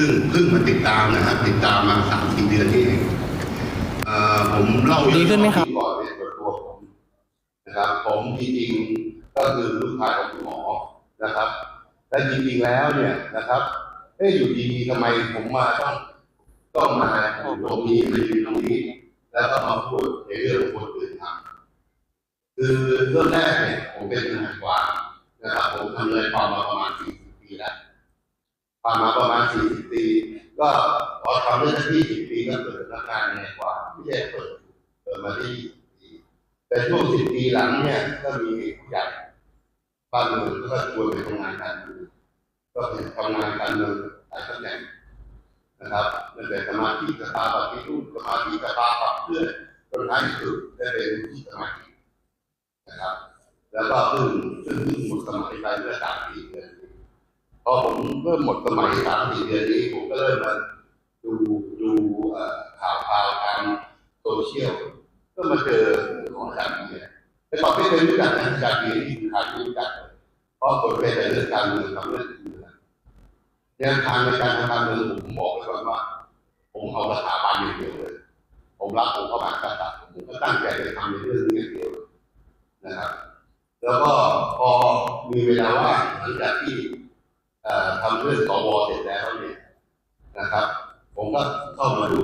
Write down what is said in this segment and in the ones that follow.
พิ่งเพิ่งมาติดตามนะครับ ติดตามมาสามสี่เดือนนี่เองเอ่อผมเล่าดีขึ้นไหมครับก่อนเนี่ยตัวตัวผมนะครับผมจริงๆก็คือลูกชายของคุณหมอนะครับ และจริงๆแล้วเนี่ยนะครับเอ๊ะอยู่ดีๆทำไมผมมาต้องต้องมาอยู่ตรงนี้มาอยู่ตรงนี้ แล้วก็มาพูดในเรื่องของคนอื่นทำคือเริ่มแรกเนี่ยผมเป็นทนายความนะครับผมทำเลยความมาประมาณสี่สิบปีแล้ว ทำมาประมาณสี่สิบปี ก็พอทำได้สักยี่สิบปีก็เปิดรับงานในความไม่ใช่เปิดเปิดมาที่ยี่สิบปีแต่ช่วงสิบปีหลังเนี่ยก็มีผู้ใหญ่บ้านเมืองก็ชวนไปทำงานการเมืองก็เป็นทำงานการเมืองหลายตำแหน่งนะครับตั้งแต่สมาชิกสภาปฏิรูปสมาชิกสภาขับเคลื่อนจนท้ายที่สุดได้เป็นที่สมาชิกนะครับ แล้วก็เพิ่งเพิ่งหมดสมัยไปเมื่อสามสี่เดื อนพอผมเริ่มหมดสมัยสามสี่เดือนนี้ผมก็เริ่มมาดูดูข่าวข่าวทางโซเชียลก็มาเจอของอาจารเนี่ยแต่ก่อนไม่เคยรู้จักนะอาจารย์เนี่ยนี่ขาดรู้จักเพราะคนเป็นแต่เรื่องการเมืองทำเรื่องการเมืองแนวทางในการทำการเมืองผมบอกไว้ก่อนว่า ผมเอาสถาบันอย่างเดียวเลย ผมรักผมเข้ามากษัตริย์ผมก็ตั้งใจจะทำในเรื่องนี้อย่างเดียวนะครับ แล้วก็พอมีเวลาว่างหลังจากที่ ทำเรื่องสวเสร็จแล้วเนี่ยนะครับ ผมก็เข้ามาดู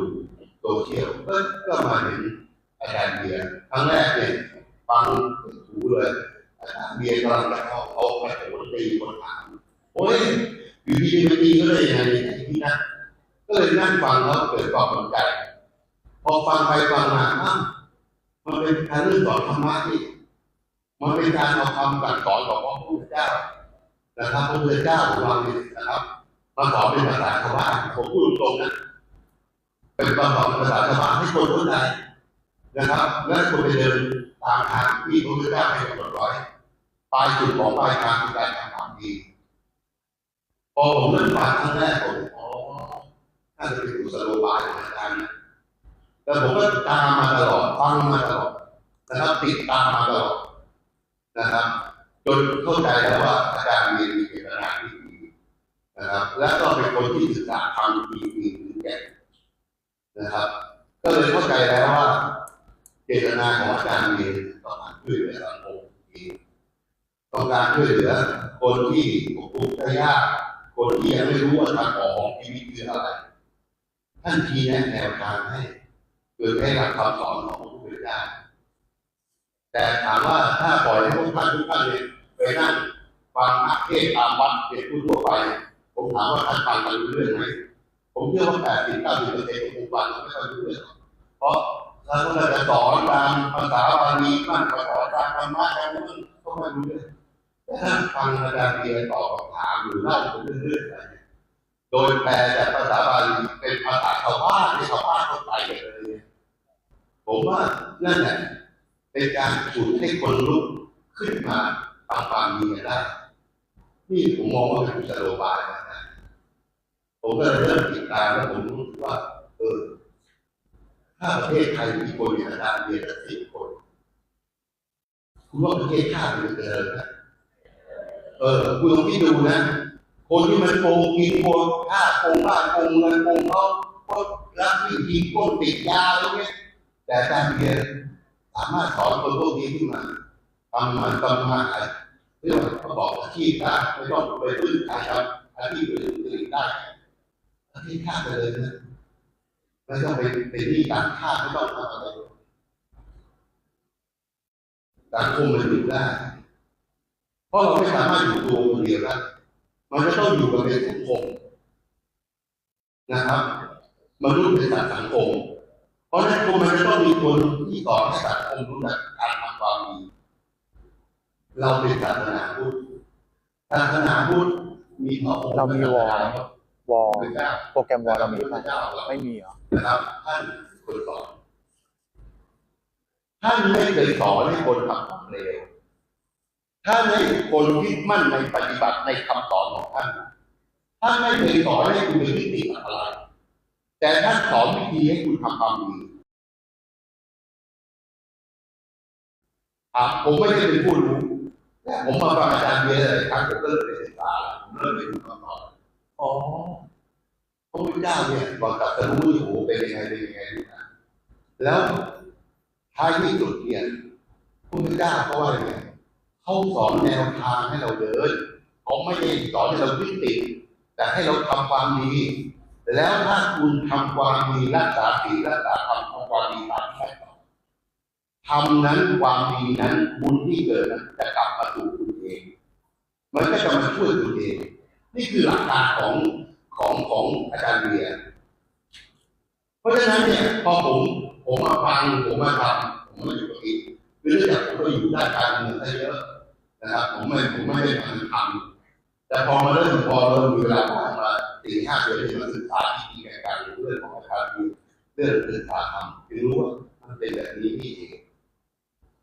โซเชียลก็ก็มาเห็นอาจารย์เบียร์ครั้งแรกเนี่ยฟังหูเลยอาจารย์เบียร์กำลังจะเข้าเอาไปโหนตีคนถามโอ้ยอยู่ดีๆมาตีก็เลยยังไงที่นะก็เลยนั่งฟังแล้วเกิดความสนใจพอฟังไปฟังมาอ้าวมันเป็นการเรื่องสอนธรรมะที่มันเป็นการเอาคำสั่งสอนของพระพุทธเจ้า นะครับพระพุทธเจ้าของเราเนี่ยนะครับมาสอนเป็นภาษาชาวบ้านผมพูดตรงนะเป็นมาสอนภาษาชาวบ้านให้คนเข้าใจนะครับ และคุณไปเดินตามทางที่พระพุทธเจ้าให้กำหนดไว้ปลายจุดของปลายทางคือการทำความดีพอผมเริ่มฟังครั้งแรกผมอ๋อน่าจะเป็นกุศโลบายของอาจารย์นะแล้วผมก็ตามมาตลอดฟังมาตลอดนะครับติดตามมาตลอดนะครับ จนเข้าใจแล้วว่าอาจารย์มีมีเจตนาที่ดีนะครับ และก็เป็นคนที่ศึกษาทำดีดีถึงแก่นะครับ ก็เลยเข้าใจแล้วว่า เจตนาของอาจารย์เองต้องการช่วยเหลือสังคมต้องการช่วยเหลือคนที่ตกทุกข์ได้ยากคนที่ยังไม่รู้ว่าทางออกของชีวิตคืออะไร ท่านชี้แนะแนวทางให้โดให้หลักคำสอนของพระพุทธเจ้าแต่ถามว่าถ้าปล่อยให้พวกท่านทุกท่านเนี่ย ไปนั่งฟังนักเทศตามวัดเด็กผู้ทั่วไป ผมถามว่าท่านฟังกันรู้เรื่องไหมผมเชื่อว่าแปดสิบเก้าสิบเปอร์เซ็นต์ของผู้ฟังไม่ค่อยรู้เรื่องเพราะถ้าเราจะสอนตามภาษาบาลีบ้างภาษาตามธรรมะกันนั้นก็ไม่รู้เรื่องแต่ถ้าฟังอาจารย์เบียร์ตอบคำถามหรือเล่าไปเรื่อยๆไปเนี่ยโดยแปลจากภาษาบาลีเป็นภาษาชาวบ้านที่ชาวบ้านเข้าใจกันเลยเนี่ยผมว่านั่นแหละเป็นการฉุดให้คนลุกขึ้นมา ทำความดีกันได้นี่ผมมองว่าเป็นกุศโลบายนะผมก็เริ่มติดตามแล้วผมรู้ว่า เออ ถ้าประเทศไทยมีคนอย่างอาจารย์เรียนสิบคนคุณว่าประเทศชาติมันจะเจริญนะเออคุณลองคิดดูนะ คนที่มันโกงกินโกงฆ่าโกงบ้านโกงเงินโกงเขาก็รับวิธีโกงติดยาอะไรเงี้ยแต่อาจารย์เรียนสามารถสอนคนพวกนี้ขึ้นมา ทำมันทำมาอะไรเรื่องประกอบอาชีพได้ไม่ต้องไปพื้นฐานครับอาชีพอื่นๆได้ประเทศชาติเจริญนะไม่ต้องไปเป็นหนี้ต่างชาติไม่ต้องทำอะไรสังคมมันอยู่ได้ เพราะเราไม่สามารถอยู่ตัวคนเดียวได้มันจะต้องอยู่กันเป็นสังคมนะครับมนุษย์เป็นสัตว์สังคม เพราะฉะนั้นมันจะต้องมีคนที่สอให้สังคมรู้จักการทำความดี เราเป็นศาสนาพุทธศาสนาพุทธมีพระองค์เรามีวอร์ไหมวอลพระเจ้าโปรแกรมวอลเรามีพป่ะระเจ้าเราไม่มีเหรอนะครับท่านคนสอนท่านไม่เคยสอนให้คนทำความเร็วท่านให้คนยึดมั่นในปฏิบัติในคำสอนของท่าน ท่านไม่เคยสอนให้คุณเป็นวิธีอะไร แต่ท่านสอนวิธีให้คุณทำความดีอะผมไม่ได้เป็นผู้รู้แต่ ผมมาฟังอาจารย์เบียร์หลายครั้งผมก็เริ่มไปศึกษาผมเริ่มไปดูคำสอนอ๋อพระพุทธเจ้าเนี่ยก่อนตรัสรู้โอ้โหเป็นยังไงเป็นยังไงนะแล้วท้ายที่สุดเนี่ยพระพุทธเจ้าเขาว่าอย่างไงเขาสอนแนวทางให้เราเดินเขาไม่ได้สอนให้เรายึดติดแต่ให้เราทำความดี แล้วถ้าคุณทำความดีรักษาศีลรักษาธรรมทำความดีตามที่ต่อ ทำนั้นความดีนั้นบุญที่เกิดนั้นจะกลับมาสู่คุณเอง มันก็จะมาช่วยคุณเอง นี่คือหลักการของของของอาจารย์เบียร์เพราะฉะนั้นเนี่ยพอผมผมมาฟังผมมาทำผมมาอยู่กับอีกคือเนื่องจากผมก็อยู่ด้านการเมืองซะเยอะนะครับ ผมไม่ผมไม่ได้ทำทำแต่พอมาเริ่มพอเรามีเวลาว่างมาสี่ห้าเดือนที่มาศึกษาที่ดีกับการเรื่องของอาจารย์เบียร์เรื่องศึกษาธรรมถึงรู้ว่ามันเป็นแบบนี้นี่เอง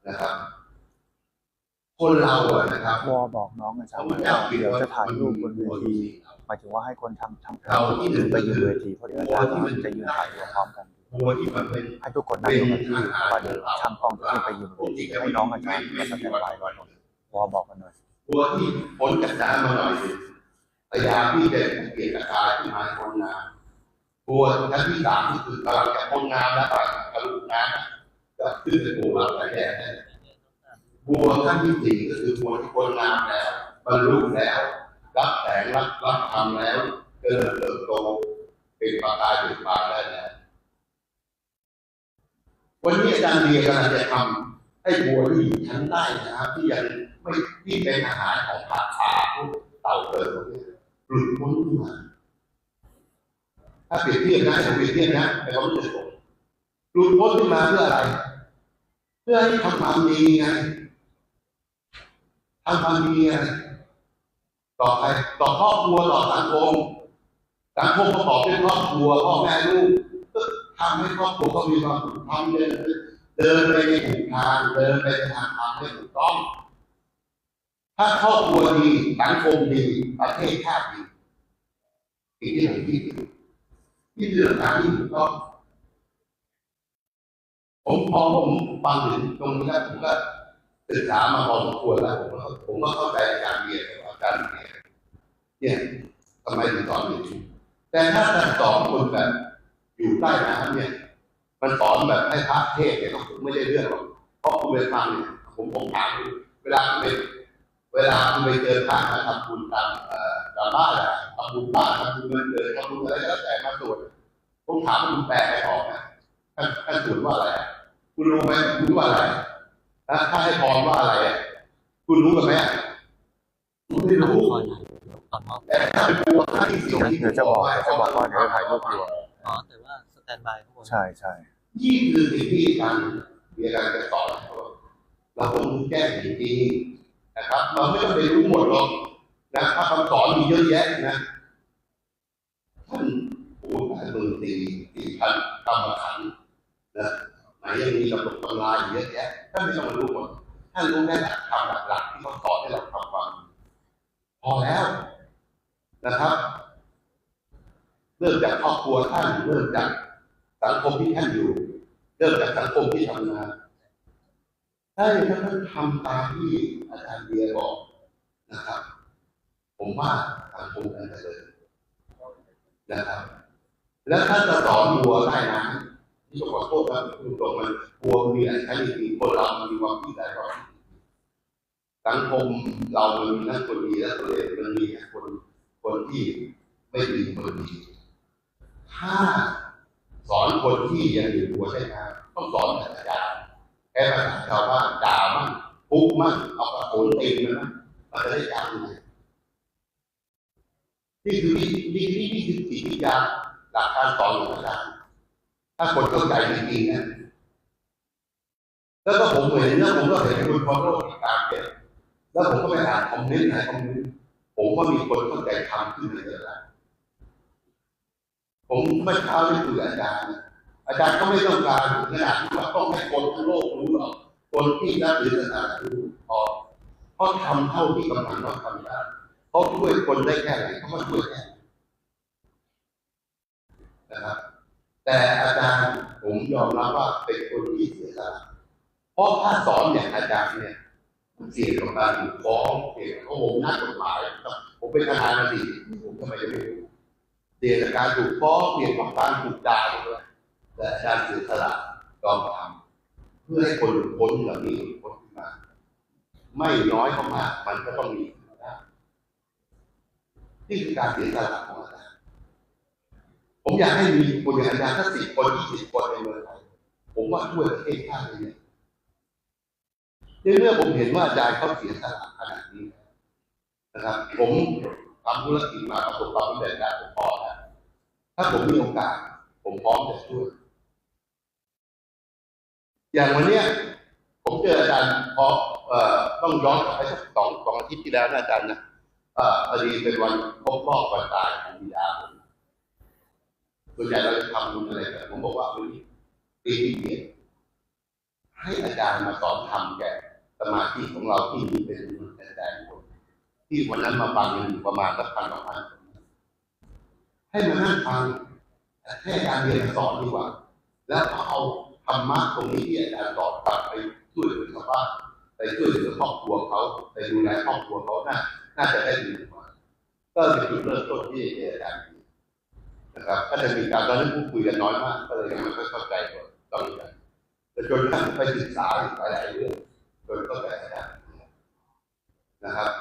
นะครับ คนเราอะนะครับวอบอกน้องอาจารย์ว่าเดี๋ยวจะถ่ายรูปบนเวทีหมายถึงว่าให้คนทำทำเราที่หนึ่งไปยืนเวทีเพราะเดี๋ยวอาจารย์จะยืนถ่ายรูปพร้อมกันตัวที่มันเป็นให้ทุกคนนั่งอยู่กับที่ว่าเดี๋ยวช่างกล้องจะขึ้นไปยืนบนเวทีให้น้องอาจารย์มาสแตนบายก่อนวอบอกกันหน่อยตัวที่พ้นจากน้ำมาหน่อยหนึ่งพยายามที่จะเปลี่ยนอาการขึ้นมาพ้นน้ำตัวชั้นที่สามก็คือกำลังจะพ้นน้ำแล้วกำลังจะลุกน้ำ ก็ขึ้นไปปูรับแต่แดดบัวขั้นที่สี่ก็คือบัวที่พ้นน้ำแล้วบรรลุแล้วรับแสงรับรับธรรมแล้วเกิดเติบโตเป็นประกายเป็นปานได้แล้ววันนี้อาจารย์เบียร์กำลังจะทำให้บัวที่อยู่ชั้นใต้นะครับ ที่ยังไม่ที่เป็นอาหารของผาป่าเต่าเกิดพวกนี้หลุดพ้นขึ้นมาถ้าเปรียบเทียบนะผมเปรียบเทียบนะในความรู้สึกผมหลุดพ้นขึ้นมาเพื่ออะไร เพื่อให้ทำความดีไงทำความดีไงต่อไปต่อครอบครัวต่อสังคมสังคมประกอบด้วยครอบครัวพ่อแม่ลูกก็ทำให้ครอบครัวเขามีความสุขทำเดินเดินไปในถูกทางเดินไปในทางทางที่ถูกต้อง ถ้าครอบครัวดีสังคมดีประเทศชาติดีสิ่งที่ผมคิดนี่คือหลักการที่ถูกต้อง ผมพอผมฟังถึงตรงนี้แล้วผมก็ศึกษามาพอสมควรแล้วผมก็ผมก็เข้าใจอาจารเบียร์กับอาจารย์เบียร์เนี่ยทำไมถึงสอนอย่างนี้แต่ถ้าท่านสอนคนแบบอยู่ใต้น้ำเนี่ย มันสอนแบบให้พระเทศเนี่ยก็ไม่ได้เรื่องหรอกเพราะคุณไปฟังเนี่ยผมผมถามเวลาคุณไปเวลาคุณไปเจอพระมาทำบุญตามเอ่อตามบ้านอะทำบุญบ้านทำบุญเงินเกิดทำบุญอะไรก็แล้วแต่มาสวดผมถามคุณแปลไม่ออกนะท่านท่านสวดว่าอะไรอะ คุณรู้ไหมคุณว่าอะไรนะถ้าให้พรว่าอะไรอะคุณรู้กันไหมอะคุณไม่รู้ตอนมอบแต่ถ้าเป็นตัวท่านที่สี่ที่เดี๋ยวจะบอกเดี๋ยวจะบอกว่าเดี๋ยวจะถ่ายรูปรวมอ๋อแต่ว่าสแตนบายข้างบนใช่ใช่นี่คือสิ่งที่อาจารย์เบียร์การจะสอนเราเราต้องรู้แก้จริงๆนะครับ เราไม่ต้องไปรู้หมดหรอกนะถ้าคำสอนมีเยอะแยะนะท่านโอ้หลายหมื่นสี่สี่พันกรรมฐานนะ ไหนยังมีกำหนดตำราอีกเยอะแยะท่านไม่ต้องรู้หมดท่านรู้แค่หลักคำหลักๆที่เขาสอนให้เราทำความพอแล้วนะครับเริ่มจากครอบครัวท่านเริ่มจากสังคมที่ท่านอยู่เริ่มจากสังคมที่ทำงานถ้าท่านทำตามที่อาจารย์เบียร์บอกนะครับ ผมว่าสังคมนั้นจะเลยนะครับ แล้วถ้าจะสอนวัวได้นะ ที่ขอโทษครับคุณตรงมันวัวมีอะไรใช้ดีคนเรามันมีความคิดได้ก่อนสังคมเรามันมีทั้งคนดีและคนเลวมันมีทั้งคนคนที่ไม่ดีคนดีถ้าสอนคนที่ยังอยู่หัวใช่ไหมต้องสอนแบบอาจารย์แค่ภาษาชาวบ้านด่ามั่งพุกมั่งเอากระโถนตีมันะมันจะได้จำไงนี่คือนี่นี่นี่นี่คือสิ่งที่ยากหลักการสอนของอาจารย์ ถ้าคนเข้าใจจริงๆนะแล้วก็ผมเห็นนะผมก็เห็นคุณพอโลกที่ตามเก็บแล้วผมก็ไปอ่านคอมเมนต์ไหนคอมเมนต์ผมก็มีคนเข้าใจทำขึ้นมาเยอะแล้วผมเมื่อเช้าได้คุยอาจารย์ อาจารย์ก็ไม่ต้องการถึงขนาดที่ว่าต้องให้คนทั้งโลกรู้หรอกคนที่นับถือศาสนารู้พอเขาทำเท่าที่กำลังเขาทำได้เขาช่วยคนได้แค่ไหนเขาก็ช่วยแค่นั้นนะครับ แต่อาจารย์ผมยอมรับว่าเป็นคนที่เสียสละเพราะถ้าสอนอย่างอาจารย์เนี่ยมันเสี่ยงกับการถูกฟ้องเสี่ยงกับผมนักกฎหมายผมเป็นทหารมาดีผมทำไมจะไม่รู้ลี่ยนจากการถูกฟ้องเปลี่ยนจากการถูกด่าเลยแต่อาจารย์เสียสละยอมทำเพื่อให้คนหลุดพ้นเหล่านี้หลุดพ้นขึ้นมา ไม่น้อยก็มากมันก็ต้องมีนี่คือการเสียสละของอาร ผมอยากให้มีคนอย่างอาจารย์สักสิบคนยี่สิบคนในเมืองไทยผมว่าช่วยประเทศชาติได้เนี่ยในเมื่อผมเห็นว่าอาจารย์เขาเสียสละขนาดนี้นะครับ ผมทำธุรกิจมาประสบความสำเร็จได้ผมพอแล้วถ้าผมมีโอกาส ผมพร้อมจะช่วย อย่างวันเนี้ยผมเจออาจารย์พอเอ่อต้องย้อนกลับไปสักสองสองอาทิตย์ที่แล้วนะอาจารย์นะเอ่อพอดีเป็นวันครบรอบวันตายของบิดาผม ส่วนใหญ่เราจะทำบุญอะไรกันผมบอกว่าวันนี้ปีนี้ให้อาจารย์มาสอนทำแก่สมาชิของเราที่มีเป็นมื่นเป็นแสนคนที่วันนั้นมาฟังกันอยู่ประมาณสักพันสองพันให้มานั่งฟังให้อาจารย์เรียนสอนดีกว่า แล้วเอาธรรมะตรงนี้ที่อาจารย์สอนกลับไปช่วยเหลือชาวบ้านไปช่วยเหลือครอบครัวเขาไปดูแลครอบครัวเขาน่าน่าจะได้ดีกว่าก็เป็นจุดเริ่มต้นที่อาจารย์ นะครับก็จะมีการตอนนั้นพูดคุยกันน้อยมาก ก็เลยยังไม่ค่อยเข้าใจตัวตรงนี้กันแต่จนกระทั่งไปศึกษาหลายๆเรื่องจนเข้าใจอาจารย์นะครับ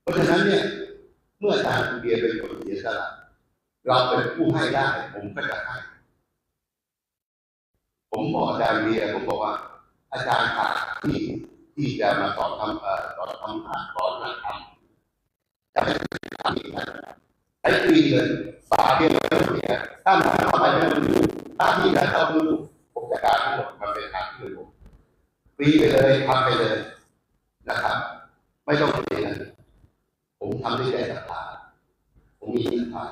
เพราะฉะนั้นเนี่ย เมื่ออาจารย์คุณเบียร์เป็นคนเสียสละเราเป็นผู้ให้ได้ ผมก็จะให้ ผมบอกอาจารย์เบียร์ผมบอกว่า อาจารย์ขาดที่ที่จะมาสอนทำเอ่อสอนทำงาสอนงาทำจะไม่ทำอีกนะไอ้ปีเลย ฝาเดียวไม่องเสียถ้ามันเข้าไปไม่ต้ถ้าที่นั้นเอาดูผมจัดการทั้งหมดมันเป็นทางที่ผมฟรีไปเลยทำไปเลยนะครับ ไม่ต้องเสียเงินผมทำได้วยใจศรัทธาผมมีศรัทธา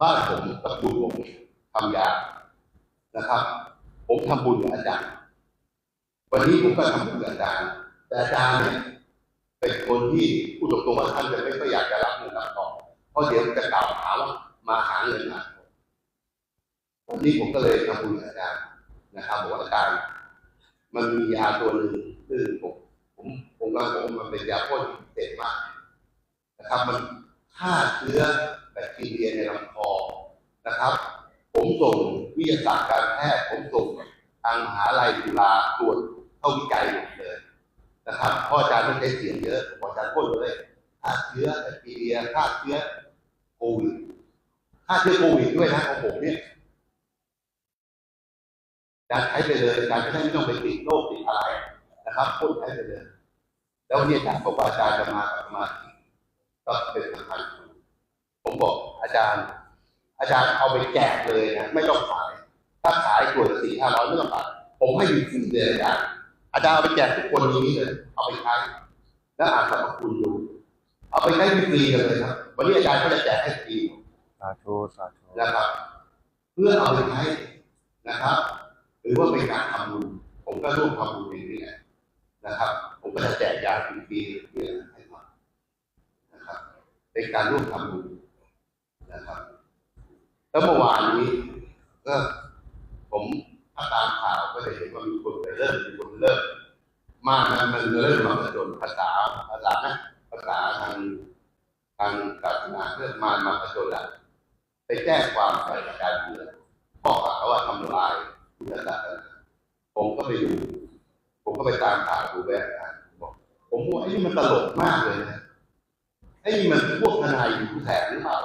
บ้านผมตระกูลผมทำยานะครับ ผมทำบุญกับอาจารย์ วันนี้ผมก็ทำบุญกับอาจารย์แต่อาจารย์เนี่ย เป็นคนที่พูดตรงๆว่าท่านจะไม่ค่อยอยากจะรับเงินรับทองเพราะเดี๋ยวจะกล่าวหาว่ามาหาเงินมาวันนี้ผมก็เลยทำบุญอาจารย์นะครับบอกว่าอาจารย์มันมียาตัวหนึ่งซึ่งผมผมผมก็บอกว่ามันเป็นยาพ่นพิเศษมากนะครับ มันฆ่าเชื้อแบคทีเรียในลำคอนะครับ ผมส่งวิทยาศาสตร์การแพทย์ผมส่งทางมหาลัยจุฬาตรวจเข้าวิจัยหมดเลย นะครับพราะอาจารย์ต้องใช้เสียงเยอะผมบออาจารย์พ่นเลยฆ่าเชื้อแบคทีเรียฆ่าเชื้อโควิดฆ่าเชื้อโควิดด้วยนะของผมเนี่ยอารใช้ไปเลยอารย์จะได้ไม่ต้องไปติดโรคติดอะไรนะครับพ่นใช้ไปเลย แล้ววันนี้อาจารย์บอกว่าอาจารย์จะมากับมาธิก็เป็นสำคัญผมบอกอาจารย์ อาจารย์เอาไปแจกเลยนะไม่ต้องขาย ถ้าขายตัวละสี่ห้าร้อยไม่ต้องขายผมให้ฟรีเลยอาจารย์ อาจารย์เอาไปแจกทุกคนอย่างนี้เลย เอาไปใช้ แล้วอ่านสรรพคุณดู เอาไปใช้ฟรีๆเลยครับ วันนี้อาจารย์ก็จะแจกให้ฟรีสาธุสาธุนะครับ เพื่อเอาไปใช้นะครับ หรือว่าเป็นการทำบุญ ผมก็ร่วมทำบุญอย่างนี้แหละนะครับ ผมก็จะแจกยาฟรีๆเนี่ยให้มานะครับ เป็นการร่วมทำบุญนะครับ แล้วเมื่อวานนี้ก็ผมถ้าตามข่าวก็จะเห็นว่ามีคนไปเริ่มมีคน เริ่มมากนะมันเริ่มมาผจญภาษาภาษานะภาษาทางทางศาสนาเริ่มมามาผจญแล้วไปแจ้งความไปอาจารย์เบือข้อหาว่าทำลายพุทธศาสนาผมก็ไปดูผมก็ไปตามข่าวดูแบบนั้นบอกผมว่าไอ้นี่มันตลกมากเลยนะไอ้นี่มันพวกทนายอยู่แถบหรือเปล่า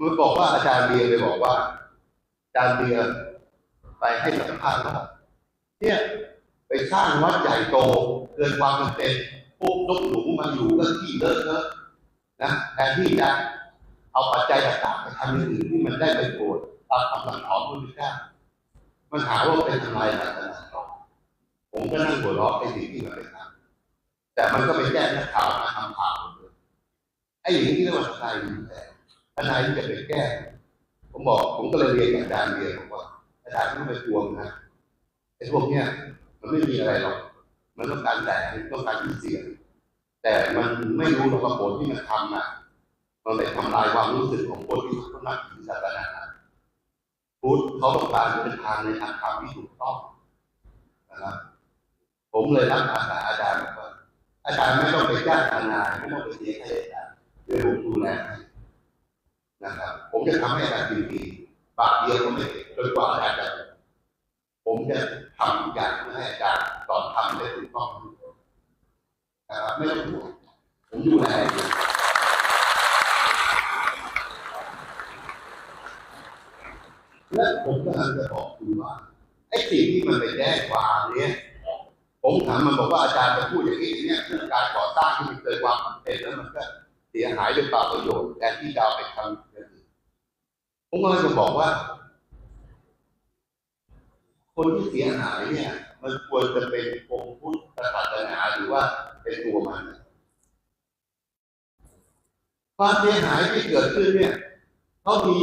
มันบอกว่าอาจารย์เบียร์ไปบอกว่า อาจารย์เบียร์ไปให้สัมภาษณ์ว่า เนี่ยไปสร้างวัดใหญ่โตเกินความจำเป็นพวกนกหนูมาอยู่ก็ที่เลอะเทอะนะแทนที่จะเอาปัจจัยต่างๆไปทำอย่างอื่นที่มันได้ประโยชน์ตามคำสั่งสอนพระพุทธเจ้ามันหาว่าเป็นทำลายศาสนาผมก็นั่งหัวเราะไอ้สิ่งที่มันเป็นทำแต่มันก็ไปแจ้งนักข่าวมาทำข่าวเลยไอ้อย่างนี้เรียกว่าทนายอยู่แต่ทนายที่จะไปแก้ ผมบอก ผมก็เลยเรียนกับอาจารย์เรียนบอกว่าอาจารย์ไม่ต้องไปทวงนะ ไอ้พวกเนี้ยมันไม่มีอะไรหรอกมันต้องการแต่ต้องการที่เสียงแต่มันไม่รู้หรอกว่าผลที่มันทำอะมันไปทำลายความรู้สึกของคนที่เขานับถือศาสนาพุทธเขาต้องการเป็นทางในทางธรรมที่ถูกต้องนะครับผมเลยรับอาสาอาจารย์ว่าอาจารย์ไม่ต้องไปจ้างทนายไม่ต้องไปเสียค่าใช้จ่ายเดี๋ยวผมดูแลนะครับ ผมจะทำให้อาจารย์ดีๆบาทเดียวก็ไม่เสร็จจนกว่าอาจารย์จะ ผมจะทำทุกอย่างเพื่อให้อาจารย์สอนทำได้ถูกต้องนะครับไม่ต้องห่วงผมดูแลอยู่และผมกำลังจะบอกคุณว่าไอ้สิ่งที่มันไปแจ้งความเนี่ยผมถามมันบอกว่าอาจารย์จะพูดอย่างนี้เนี่ยเรื่องการก่อสร้างที่มันเกิดความสำเร็จแล้วมันก็เสียหายโดยเปล่าประโยชน์แทนที่จะเอาไปทำอย่างอื่นผมกำลังจะบอกว่า คนที่เสียหายเนี่ย มันควรจะเป็นองค์พุทธศาสนาหรือว่าเป็นตัวมันความเสียหายที่เกิดขึ้นเนี่ยเขามี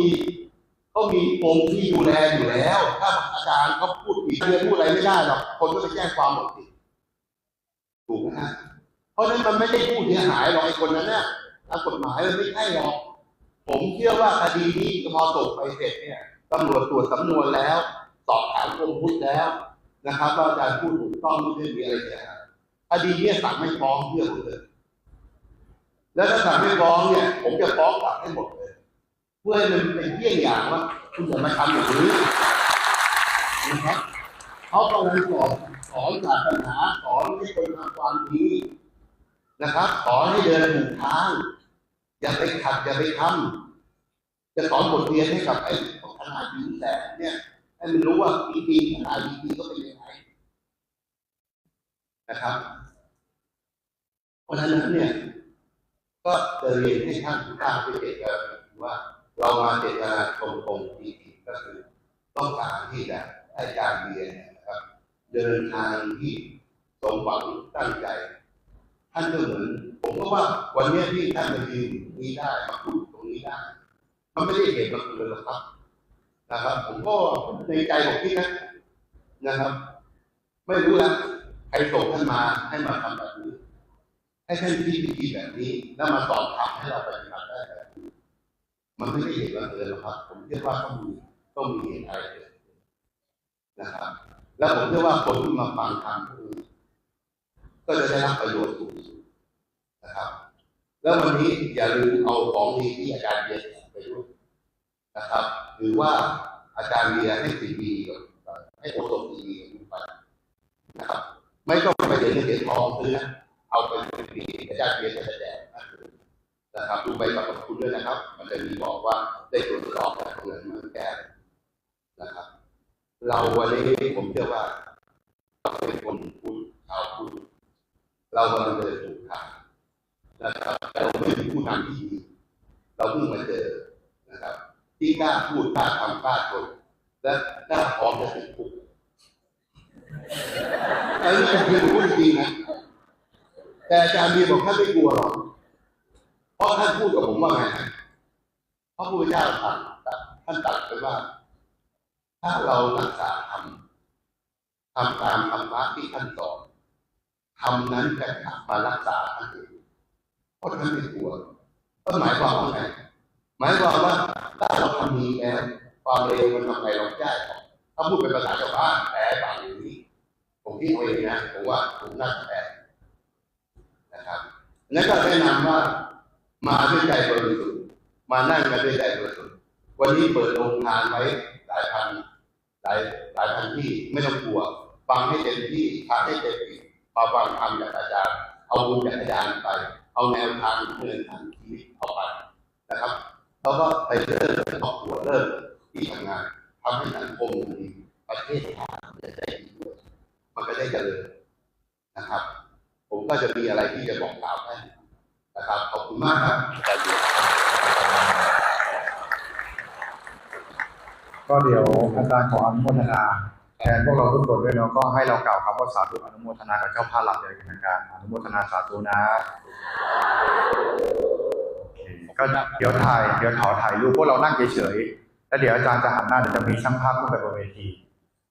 เขามีองค์ที่ดูแลอยู่แล้ว ถ้าอาจารย์เขาพูดผิดเรียนพูดอะไรไม่ได้หรอกคนก็ไปแจ้งความหมดสิถูกไหมฮะเพราะฉะนั้นมันไม่ได้ผู้เสียหายหรอกไอ้คนนั้นเนี่ยตามกฎหมายมันไม่ใช่หรอกผมเชื่อว่าคดีนี้พอส่งไปเสร็จเนี่ยตำรวจตรวจสำนวนแล้ว สอบถามกรมพุทธแล้วนะครับว่าอาจารย์พูดถูกต้องไม่ได้มีอะไรเสียหายคดีเนี้สั่งไม่ฟ้องเพื่อผมเลยแล้วถ้าสั่งไม่ฟ้องเนี่ย ผมจะฟ้องกลับให้หมดเลยเพื่อให้มันเป็นเยี่ยงอย่างว่าคุณอย่ามาทำอย่างนี้นะครับเขากำลังสอนสอนศาสนาสอนให้คนทำความดีนะครับสอนให้เดินถูกทาง อย่าไปขัดอย่าไปทำจะสอนบทเรียนให้กับไอ้พวกทนายดีแหละเนี่ย ให้มันรู้ว่าดีดีทนายดีดีก็เป็นยังไงนะครับ เพราะฉะนั้นเนี่ย ก็จะเรียนให้ท่านทุกท่านไปเจตนาว่าเรามาเจตนาตรงๆจริงๆก็คือ ต้องการที่จะให้การเรียนนะครับ เดินทางที่สมหวังตั้งใจ ท่านก็เหมือนผมก็ว่าวันนี้ที่ท่านมายืนนี้ได้มาพูดตรงนี้ได้มันไม่ได้เหตุบังเอิญหรอกครับ นะครับผมก็ในใจผมคิดนะนะครับ ไม่รู้ละใครส่งท่านมาให้มาทำแบบนี้ ให้ท่านคิดวิธีแบบนี้ แล้วมาสอนทำให้เราปฏิบัติได้แบบนี้มันไม่ใช่เหตุบังเอิญหรอกครับ ผมเชื่อว่าต้องมีต้องมีเหตุอะไรเกิดนะครับ แล้วผมเชื่อว่าคนที่มาฟังธรรมพวกนี้ก็จะได้รับประโยชน์สูงสุดนะครับ แล้ววันนี้อย่าลืมเอาของดีที่อาจารย์เรียนไปด้วยนะครับ หรือว่า อาจารย์เรียนให้สิ่งดีกับให้โอสมดีกับคุณไปนะครับ ไม่ต้องไปเดินเหรียทองซื้อเอาไปเป็นดีอาจารย์เรียนจะแจกนะครับดูใบสรรพคุณด้วยนะครับ มันจะมีบอกว่าได้ตรวจสอบจากเงินมันแก้นะครับ เราวันนี้ผมเชื่อว่าเราเป็นคนพูดชาวพูดเรากำลังเดินถูกทางนะครับแต่เราไม่มีผู้นำที่ดีเราเพิ่งมาเจอ ที่กล้าพูดกล้าทำกล้าทนและกล้าพร้อมจะติดคุกอันนี้เป็นเพียงพูดจริงนะแต่อาจารย์มีบอกท่านไม่กลัวหรอกเพราะท่านพูดกับผมว่าไงพระพุทธเจ้าท่านท่านตรัสไปว่า ถ้าเรารักษาธรรมทำตามธรรมะที่ท่านสอนธรรมนั้นจะกลับมารักษาท่านเองเพราะท่านไม่กลัวก็หมายความว่าไง มายความว่าถ้าเราทำดีแล้วความเร็วมันทำไงเราได้หรอกถ้าพูดเป็นภาษาชาวบ้านแปลบางอย่างนี้ ผมคิดเองนะผมว่าผมน่าจะแปลนะครับนั้นก็แนะนำว่ามาด้วยใจบริสุทธิ์มานั่งกันด้วยใจบริสุทธิ์วันนี้เปิดโรงทานไว้หลายพันหลายหลายพันที่ไม่ต้องกลัวฟังให้เต็มที่ทานให้เต็มที่มาฟังธรรมจากอาจารย์ เอาบุญจากอาจารย์ไป เอาแนวทางเดินทางชีวิตออกไปนะครับ แล้วก็ไปเริ่มครอบครัวเริ่มที่ทำงานทำให้สังคมดีประเทศชาติจะได้ดีด้วยมันก็ได้เจริญนะครับ ผมก็จะมีอะไรที่จะบอกกล่าวให้นะครับขอบคุณมากครับก็เดี๋ยวอาจารย์ขออนุโมทนาแทนพวกเราทุกคนด้วยเนาะก็ให้เรากล่าวคำว่าสาธุอนุโมทนากับเจ้าภาพหลักอย่างเป็นทางการอนุโมทนาสาธุนะ ก็เดี๋ยวถ่ายเดี๋ยวถอถ่ายรูปพวกเรานั่งเฉยๆแล้วเดี๋ยวอาจารย์จะหันหน้าเดี๋ยวจะมีช่างภาพขึ้นไปบนเวที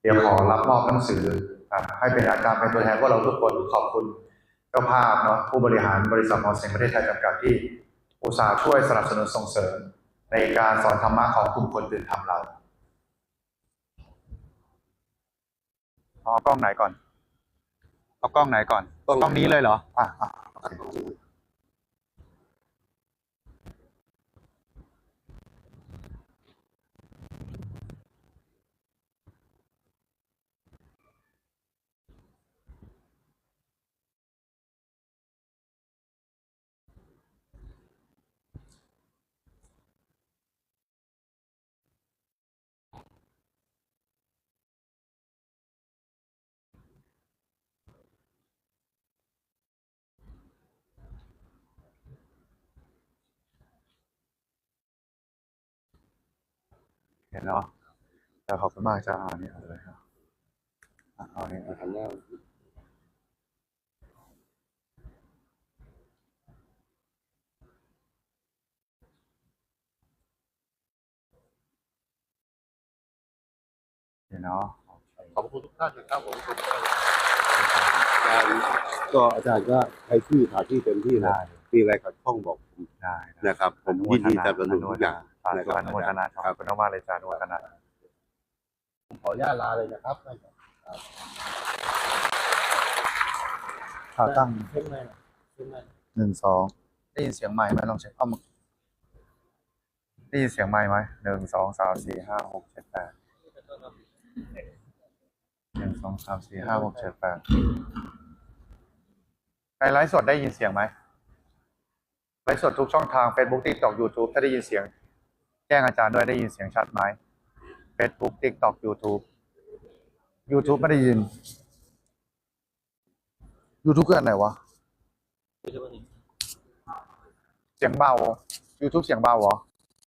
เดี๋ยวขอรับมอบหนังสือครับให้เป็นอาจารย์เป็นตัวแทนพวกเราทุกคนขอบคุณเจ้าภาพเนาะผู้บริหารบริษัทมอเซ็งประเทศไทยจำกัดที่ อุตสาห์ช่วยสนับสนุนส่งเสริม ในการสอนธรรมะของกลุ่มคนตื่นธรรมเราเอากล้องไหนก่อน เอากล้องไหนก่อน กล้องนี้เลยเหรอ อะอะ เห็นเนาะเดี๋ยวขอบคุณมากจ้าเอาเนี่ยเอาเลยครับอะเอาเนี่ยอันนี้เห็นเนาะขอบคุณทุกท่านนะครับผมขอบคุณอาจารย์ก็อาจารย์ก็ใช้ที่หาที่เต็มที่นะได้มีอะไรขัดข้องบอกผมได้ได้นะครับ ผมยินดีจะสนับสนุนทุกอย่าง สานะธุครับอนุโมทนาขอบคุณมากๆเลยจ้าอนุโมทนาผมขออนุญาตลาเลยนะครับข่าวตั้งเช็คไหมล่ะเช็คไหมหนึ่งสองได้ยินเสียงใหม่ไหมลองเช็คเอามาได้ยินเสียงใหม่ไหมหนึ่งสองสามสี่ห้าหกเจ็ดแปดหนึ่งสองสามสี่ห้าหกเจ็ดแปดในไลฟ์สดได้ยินเสียงไหมไลฟ์สดทุกช่องทาง Facebook TikTok YouTube ถ้าได้ยินเสียงแจ้งอาจารย์ด้วยได้ยินเสียงชัดไหม Facebook TikTok YouTube YouTube ไม่ได้ยิน YouTube คืออันไหนวะไม่ใช่ว่านี่เสียงเบา YouTube เสียงเบาเหรอ